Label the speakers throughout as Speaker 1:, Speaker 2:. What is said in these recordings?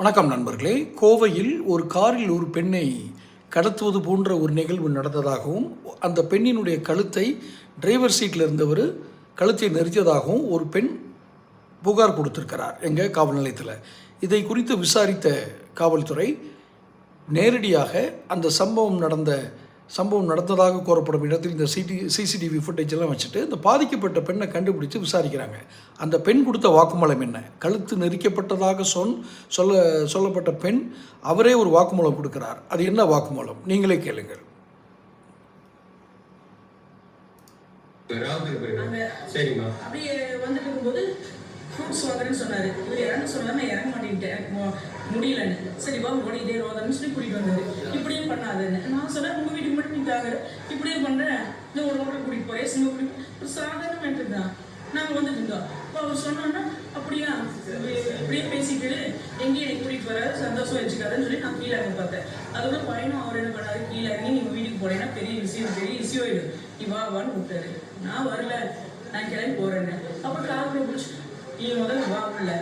Speaker 1: வணக்கம் நண்பர்களே. கோவையில் ஒரு காரில் ஒரு பெண்ணை கடத்துவது போன்ற ஒரு நிகழ்வு நடந்ததாகவும் அந்த பெண்ணினுடைய கழுத்தை டிரைவர் சீட்டில் இருந்தவர் கழுத்தை நெரித்ததாகவும் ஒரு பெண் புகார் கொடுத்திருக்கிறார். எங்கள் காவல் நிலையத்தில். இதை குறித்து விசாரித்த காவல்துறை நேரடியாக அந்த சம்பவம் நடந்த சம்பவம் நடந்ததாக கூறப்படும் இடத்தில் இந்த சிடி சிசிடிவி ஃபுட்டேஜ் எல்லாம் வச்சுட்டு இந்த பாதிக்கப்பட்ட பெண்ணை கண்டுபிடிச்சு விசாரிக்கிறாங்க. அந்த பெண் கொடுத்த வாக்குமூலம் என்ன? கழுத்து நெரிக்கப்பட்டதாக சொன் சொல்ல சொல்லப்பட்ட பெண் அவரே ஒரு வாக்குமூலம் கொடுக்கிறார். அது என்ன வாக்குமூலம்? நீங்களே கேளுங்கள்.
Speaker 2: ராவுக்கு போயிருக்கேன் சரிம்மா.
Speaker 3: அப்படியே வந்துட்டு இருக்கும்போது ஃப்ரூட்ஸ் வாங்குறேன்னு சொன்னாரு. இவர் இறங்க சொன்னாரு நான் இறங்க மாட்டேன்ட்டேன் எனக்கு மு- முடியலன்னு. சரி வா ஓடிட்டே ரோதன்னு சொல்லி கூட்டிட்டு வந்தாரு. இப்படியும் பண்ணாதுன்னு. நான் சொன்னேன் உங்க வீட்டுக்கு மட்டும் நீ இப்படியே இந்த ஒரு ஹோட்டல் கூட்டிகிட்டு போகிறேன் சிங்க கூட்டிகிட்டு ஒரு சாதாரண மேட்டர் தான். நாங்கள் வந்துட்டு இருந்தோம் அப்போ அவர் சொன்னோன்னா அப்படியா இப்படியே பேசிக்கிட்டு எங்கேயும் எனக்கு கூட்டிகிட்டு வர சந்தோஷம் வச்சுக்காதுன்னு சொல்லி நான் கீழே இறங்கி பார்த்தேன். அதோட பையனும் அவர் என்ன பண்ணாரு? கீழே இறங்கி நீங்கள் வீட்டுக்கு போனேன்னா பெரிய விஷயம் பெரிய இஷ்யூ ஆயிடும். நீ வா வான்னு கூப்பிட்டாரு. நான் வரல. நான் கிளம்பி போறேன்னு அப்புறம் காலத்தில் பிடிச்சி நீ முதல்ல வா உள்ள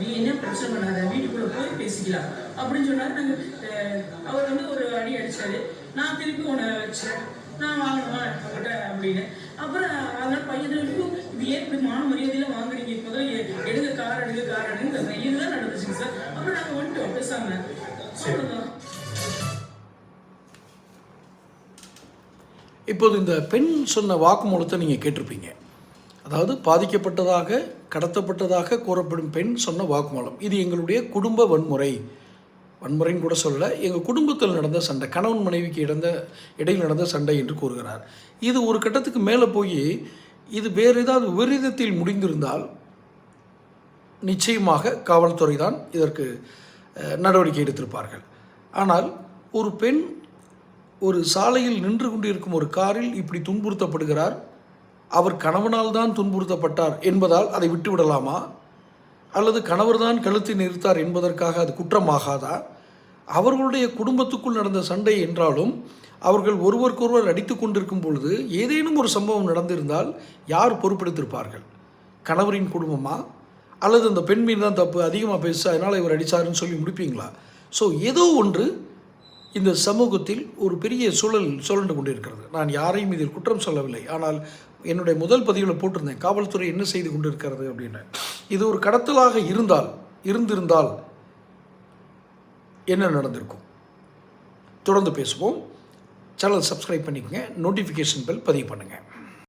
Speaker 3: நீ என்ன பிரச்சனை பண்ணாத? வீட்டுக்குள்ள போய் பேசிக்கலாம். அப்படின்னு சொன்னாரு. நாங்க அஹ், அவர் வந்து ஒரு அடி அடிச்சாரு. நான் திருப்பி உன்னை வச்சேன். நான் வாங்கணுமா? உங்ககிட்ட அப்படின்னு. அப்புறம் அதனால பையன் இது ஏன் இப்படி மான மரியாதையில வாங்குறீங்க? முதல்ல எடுங்க கார் எடுங்க கார் எடுங்க இதுதான் நடந்துச்சுங்க சார். அப்புறம் நாங்க வந்துட்டோம் பேசாம. அவ்வளவுதான்.
Speaker 1: இப்போது இந்த பெண் சொன்ன வாக்குமூலத்தை நீங்கள் கேட்டிருப்பீங்க. அதாவது பாதிக்கப்பட்டதாக கடத்தப்பட்டதாக கூறப்படும் பெண் சொன்ன வாக்குமூலம். இது எங்களுடைய குடும்ப வன்முறை. வன்முறைன்னு கூட சொல்ல எங்கள் குடும்பத்தில் நடந்த சண்டை கணவன் மனைவிக்கு இடந்த இடையில் நடந்த சண்டை என்று கூறுகிறார். இது ஒரு கட்டத்துக்கு மேலே போய் இது வேறு ஏதாவது விபரீதத்தில் முடிந்திருந்தால் நிச்சயமாக காவல்துறை தான் இதற்கு நடவடிக்கை எடுத்திருப்பார்கள். ஆனால் ஒரு பெண் ஒரு சாலையில் நின்று கொண்டிருக்கும் ஒரு காரில் இப்படி துன்புறுத்தப்படுகிறார் அவர் கணவனால் தான் துன்புறுத்தப்பட்டார் என்பதால் அதை விட்டுவிடலாமா? அல்லது கணவர்தான் கழுத்தை நிறுத்தார் என்பதற்காக அது குற்றமாகாதா? அவர்களுடைய குடும்பத்துக்குள் நடந்த சண்டை என்றாலும் அவர்கள் ஒருவருக்கொருவர் அடித்து கொண்டிருக்கும் பொழுது ஏதேனும் ஒரு சம்பவம் நடந்திருந்தால் யார் பொறுப்பெடுத்திருப்பார்கள்? கணவரின் குடும்பமா? அல்லது அந்த பெண் மீது தான் தப்பு அதிகமாக பேசு அதனால் இவர் அடித்தாருன்னு சொல்லி முடிப்பீங்களா? ஸோ ஏதோ ஒன்று இந்த சமூகத்தில் ஒரு பெரிய சூழல் சுழண்டு கொண்டிருக்கிறது. நான் யாரையும் இதில் குற்றம் சொல்லவில்லை. ஆனால் என்னுடைய முதல் பதிவில் போட்டிருந்தேன். காவல்துறை என்ன செய்து கொண்டிருக்கிறது அப்படின்னு. இது ஒரு கடத்தலாக இருந்தால் இருந்திருந்தால் என்ன நடந்திருக்கும்? தொடர்ந்து பேசுவோம். சேனல் சப்ஸ்கிரைப் பண்ணிக்கங்க. நோட்டிஃபிகேஷன் பெல் பதிவு பண்ணுங்கள்